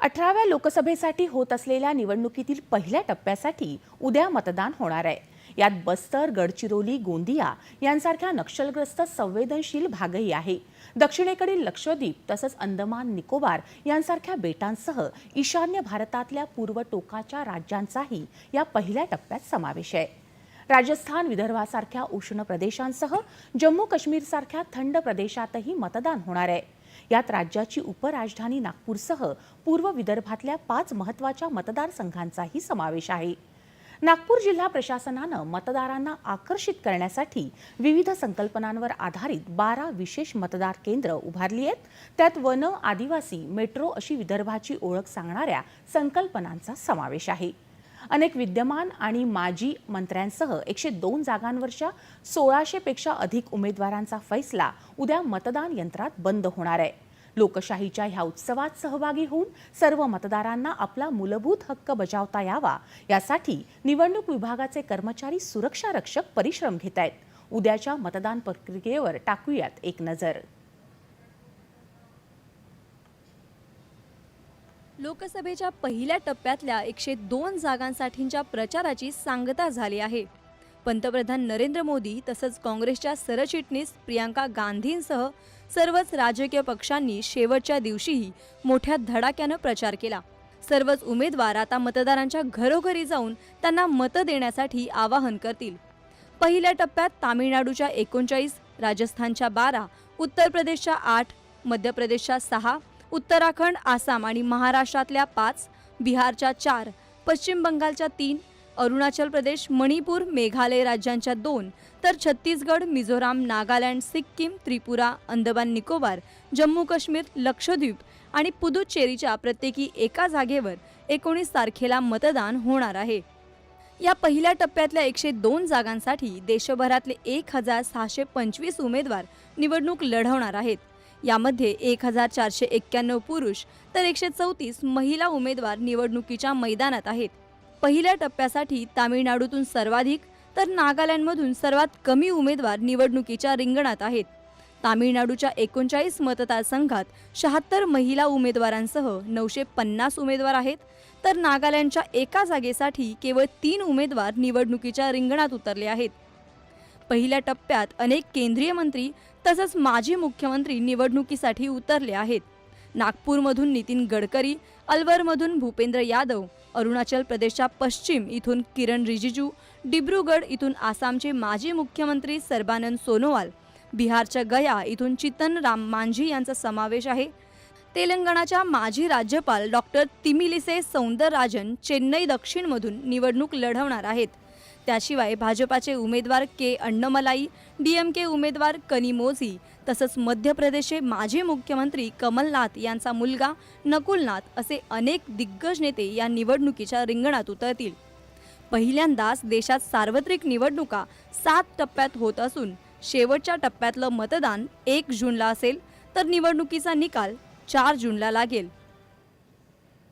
अठराव्या लोकसभेसाठी होत असलेल्या निवडणुकीतील पहिल्या टप्प्यासाठी उद्या मतदान होणार आहे. यात बस्तर गडचिरोली गोंदिया यांसारख्या नक्षलग्रस्त संवेदनशील भागही आहे. दक्षिणेकडील लक्षद्वीप तसंच अंदमान निकोबार यांसारख्या बेटांसह ईशान्य भारतातल्या पूर्व टोकाच्या राज्यांचाही या पहिल्या टप्प्यात समावेश आहे. राजस्थान विदर्भासारख्या उष्ण प्रदेशांसह जम्मू काश्मीरसारख्या थंड प्रदेशातही मतदान होणार आहे. यात राज्याची उपराजधानी नागपूरसह पूर्व विदर्भातल्या पाच महत्त्वाच्या मतदारसंघांचाही समावेश आहे. नागपूर जिल्हा प्रशासनानं मतदारांना आकर्षित करण्यासाठी विविध संकल्पनांवर आधारित बारा विशेष मतदार केंद्र उभारली आहेत. त्यात वन आदिवासी मेट्रो अशी विदर्भाची ओळख सांगणाऱ्या संकल्पनांचा समावेश आहे. अनेक विद्यमान आणि माजी मंत्र्यांसह एकशे दोन जागांवरच्या सोळाशेपेक्षा अधिक उमेदवारांचा फैसला उद्या मतदान यंत्रात बंद होणार आहे. लोकशाहीच्या ह्या उत्सवात सहभागी होऊन सर्व मतदारांना आपला मूलभूत हक्क बजावता यावा यासाठी निवडणूक विभागाचे कर्मचारी सुरक्षा रक्षक परिश्रम घेत आहेत उद्याच्या मतदान प्रक्रियेवर टाकूयात एक नजर. लोकसभेच्या पहिल्या टप्प्यातल्या एकशे दोन जागांसाठींच्या प्रचाराची सांगता झाली आहे. पंतप्रधान नरेंद्र मोदी तसंच काँग्रेसच्या सरचिटणीस प्रियांका गांधींसह सर्वच राजकीय पक्षांनी शेवटच्या दिवशीही मोठ्या धडाक्यानं प्रचार केला. सर्वच उमेदवार आता मतदारांच्या घरोघरी जाऊन त्यांना मतं देण्यासाठी आवाहन करतील. पहिल्या टप्प्यात तामिळनाडूच्या एकोणचाळीस राजस्थानच्या बारा उत्तर प्रदेशच्या आठ मध्य प्रदेशच्या सहा उत्तराखंड आसाम आणि महाराष्ट्रातल्या पाच बिहारच्या चार पश्चिम बंगालच्या तीन अरुणाचल प्रदेश मणिपूर मेघालय राज्यांच्या दोन तर छत्तीसगड मिझोराम नागालँड सिक्कीम त्रिपुरा अंदमान निकोबार जम्मू काश्मीर लक्षद्वीप आणि पुदुच्चेरीच्या प्रत्येकी एका जागेवर एकोणीस तारखेला मतदान होणार आहे. या पहिल्या टप्प्यातल्या एकशे दोन जागांसाठी देशभरातले एक हजार सहाशे पंचवीस उमेदवार निवडणूक लढवणार आहेत. यामध्ये एक हजार चारशे एक्क्याण्णव पुरुष तर एकशे चौतीस महिला उमेदवार निवडणुकीच्या मैदानात आहेत. पहिल्या टप्प्यासाठी तामिळनाडूतून सर्वाधिक तर नागालँडमधून सर्वात कमी उमेदवार निवडणुकीच्या रिंगणात आहेत. तामिळनाडूच्या एकोणचाळीस मतदारसंघात शहात्तर महिला उमेदवारांसह नऊशे पन्नास उमेदवार आहेत. तर नागालँडच्या एका जागेसाठी केवळ तीन उमेदवार निवडणुकीच्या रिंगणात उतरले आहेत. पहिल्या टप्प्यात अनेक केंद्रीय मंत्री तसंच माजी मुख्यमंत्री निवडणुकीसाठी उतरले आहेत. नागपूरमधून नितीन गडकरी अलवरमधून भूपेंद्र यादव अरुणाचल प्रदेशच्या पश्चिम इथून किरण रिजिजू डिब्रुगड इथून आसामचे माजी मुख्यमंत्री सर्बानंद सोनोवाल बिहारच्या गया इथून चितन राम मांझी यांचा समावेश आहे. तेलंगणाच्या माजी राज्यपाल डॉक्टर तिमिलिसे सौंदरराजन चेन्नई दक्षिणमधून निवडणूक लढवणार आहेत. त्याशिवाय भाजपाचे उमेदवार के अण्णमलाई डीएमके उमेदवार कनिमोझी तसंच मध्य प्रदेशचे माजी मुख्यमंत्री कमलनाथ यांचा मुलगा नकुलनाथ असे अनेक दिग्गज नेते या निवडणुकीच्या रिंगणात उतरतील. पहिल्यांदाच देशात सार्वत्रिक निवडणुका सात टप्प्यात होत असून शेवटच्या टप्प्यातलं मतदान एक जूनला असेल तर निवडणुकीचा निकाल चार जूनला लागेल.